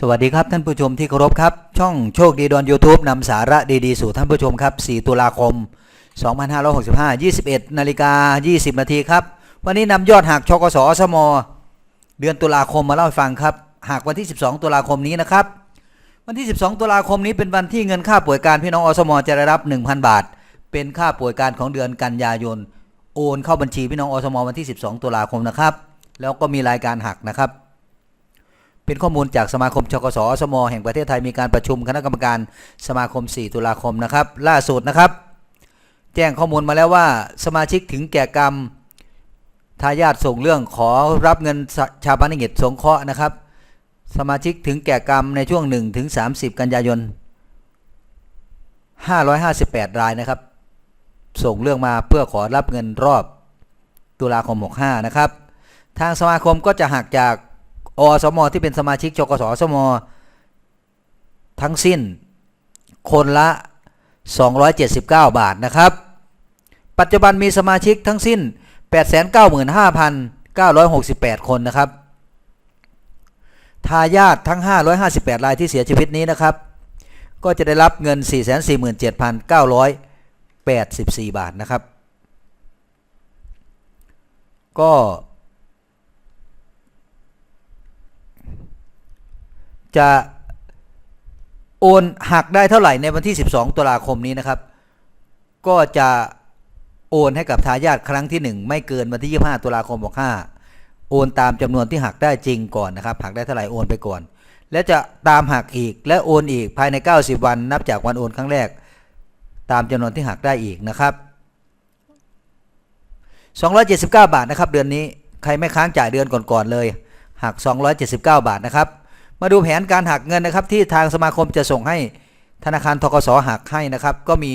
สวัสดีครับท่านผู้ชมที่เคารพครับ ช่องโชคดีดอน YouTube นำสาระดีๆ สู่ท่านผู้ชมครับ 4 ตุลาคม 2565 21นาฬิกา 20 นาทีครับ วันนี้นำยอดหักชกสอสม เดือนตุลาคมมาเล่าให้ฟังครับหากวันที่ 12 ตุลาคมนี้นะครับ วันที่ 12 ตุลาคมนี้เป็นวันที่เงินค่าป่วยการพี่น้องอสม จะได้รับ 1,000 บาท เป็นค่าป่วยการของเดือนกันยายน โอนเข้าบัญชีพี่น้องอสม วันที่ 12 ตุลาคมนะครับ แล้วก็มีรายการหักนะครับ เป็นข้อมูลจากสมาคมชกสอสมแห่งประเทศไทยมีการประชุมคณะกรรมการสมาคม 4 ตุลาคมนะครับ ล่าสุดนะครับ แจ้งข้อมูลมาแล้วว่าสมาชิกถึงแก่กรรมทายาทส่งเรื่องขอรับเงินชาปนกิจสงเคราะห์นะครับ สมาชิกถึงแก่กรรมในช่วง1ถึง30 กันยายน 558 รายนะครับ ส่งเรื่องมาเพื่อขอรับเงินรอบตุลาคม 65 นะครับ ทางสมาคมก็จะหักจาก อสมที่เป็นสมาชิกชกสสมทั้งสิ้นคนละ 279 บาทนะครับ ปัจจุบันมีสมาชิกทั้งสิ้น 895,968 คนนะครับ ทายาททั้ง 558 รายที่เสียชีวิตนี้นะครับ ก็จะได้รับเงิน 447,984 บาทนะครับ ก็ จะโอนหักได้เท่าไหร่ในวันที่ 12 ตุลาคมนี้นะครับ ก็จะโอนให้กับทายาทครั้งที่ 1 ไม่เกินวันที่ 25 ตุลาคม65โอนตามจำนวนที่หักได้จริงก่อนนะครับ หักได้เท่าไหร่โอนไปก่อน และจะตามหักอีกและโอนอีกภายใน 90 วัน นับจากวันโอนครั้งแรก ตามจำนวนที่หักได้อีกนะครับ 279 บาทนะครับ เดือนนี้ใครไม่ค้างจ่ายเดือนก่อนๆเลย หัก 279 บาทนะครับ มาดูแผนการหักเงินนะครับ ที่ทางสมาคมจะส่งให้ธนาคารทกสหักให้นะครับ ก็มี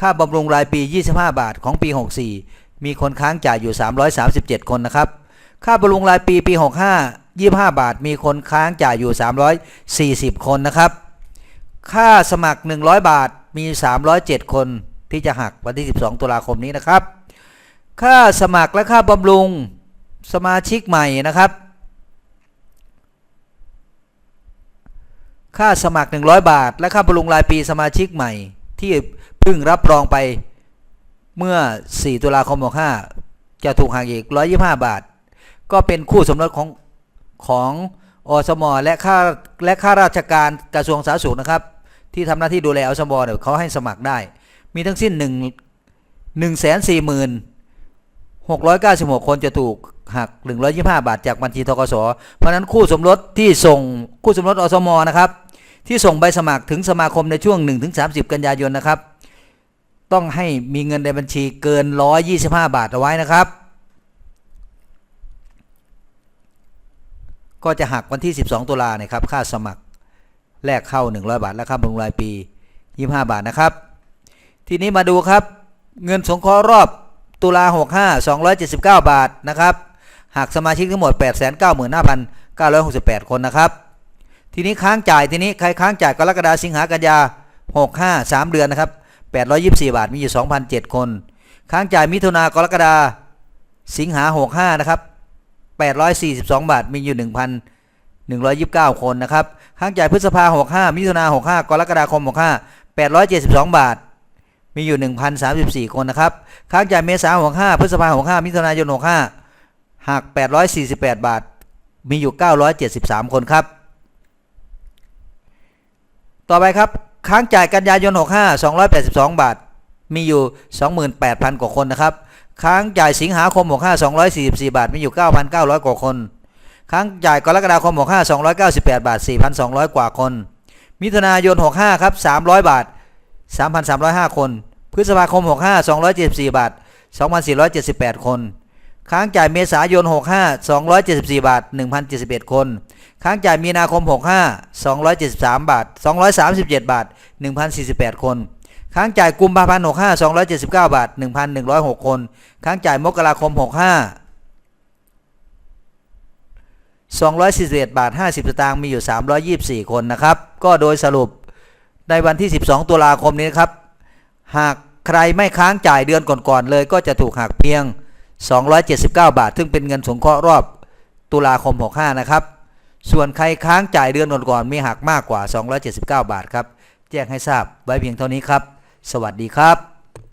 ค่าบำรุงรายปี 25 บาทของปี 64 มีคนค้างจ่ายอยู่ 337 คนนะครับ ค่าบำรุงรายปีปี 65 25 บาท มีคนค้างจ่ายอยู่ 340 คนนะครับ ค่าสมัคร 100 บาทมี 307 คนที่จะหักวันที่ 12 ตุลาคมนี้นะครับ ค่าสมัครและค่าบำรุงสมาชิกใหม่นะครับ ค่าสมัคร 100 บาท และค่าบำรุงรายปีสมาชิกใหม่ ที่เพิ่งรับรองไปเมื่อ 4 ตุลาคม 65 จะถูกหักอีก 125 บาท ก็เป็นคู่สมรสของของอสมและค่าและค่าราชการกระทรวงสาธารณสุขนะครับ ที่ทำหน้าที่ดูแลอสมเนี่ยเขาให้สมัครได้ มีทั้งสิ้น 1 1 4 0 696 คนจะถูกหัก 125 บาทจากบัญชีทกสเพราะนั้นคู่สมรสที่ส่งคู่สมรสอสมนะครับ ที่ส่งใบสมัครถึงสมาคมในช่วง 1-30 กันยายนนะครับ ต้องให้มีเงินในบัญชีเกิน 125 บาทเอาไว้นะครับ ก็จะหักวันที่ 12 ตุลาเนี่ยครับค่าสมัครแลกเข้า 100 บาทและค่าบำรุงรายปี 25 บาทนะครับ ทีนี้มาดูครับ เงินสงเคราะห์รอบตุลา65 279 บาทนะครับหักสมาชิกทั้งหมด 895,968 คนนะครับ ทีนี้ค้างจ่ายทีนี้ใครค้างจ่ายกรกฎาสิงหากันยา65 3เดือนนะครับ824บาทมีอยู่2,007คน ค้างจ่ายมิถุนากรกฎาสิงหา65นะครับ842บาทมีอยู่1,129คนนะครับค้างจ่ายพฤษภา65มิถุนา65กรกฎาคม65 872บาทมีอยู่ 1,034 คนนะครับ ค้างจ่ายเมษา65พฤษภา65มิถุนายน65หัก848 บาท มีอยู่ 973 คนครับ ต่อไปครับ ค้างจ่ายกันยายน 65 282 บาท มีอยู่ 28,000 กว่าคนนะครับ ค้างจ่ายสิงหาคม 65 244 บาท มีอยู่ 9,900 กว่าคน ค้างจ่ายกรกฎาคม 65 298 บาท 4,200 กว่าคน มิถุนายน 65 ครับ 300 บาท 3,305 คน พฤษภาคม 65 274 บาท 2,478 คน ค้างจ่ายเมษายน 65 274 บาท 1,071 คน ค้างจ่ายมีนาคม 65 273 บาท 237 บาท 1,048 คน ค้างจ่ายกุมภาพันธ์ 65 279 บาท 1,106 คน ค้างจ่ายมกราคม 65 241 บาท 50 สตางค์มีอยู่ 324 คนนะครับ ก็โดยสรุปในวันที่ 12 ตุลาคมนี้นครับ หากใครไม่ค้างจ่ายเดือนก่อนๆเลยก็จะถูกหักเพียง 279 บาท ซึ่งเป็นเงินสงเคราะห์รอบตุลาคม 65 นะครับ ส่วนใครค้างจ่ายเดือนก่อนๆมีหักมากกว่า 279 บาทครับ แจ้งให้ทราบไว้เพียงเท่านี้ครับ สวัสดีครับ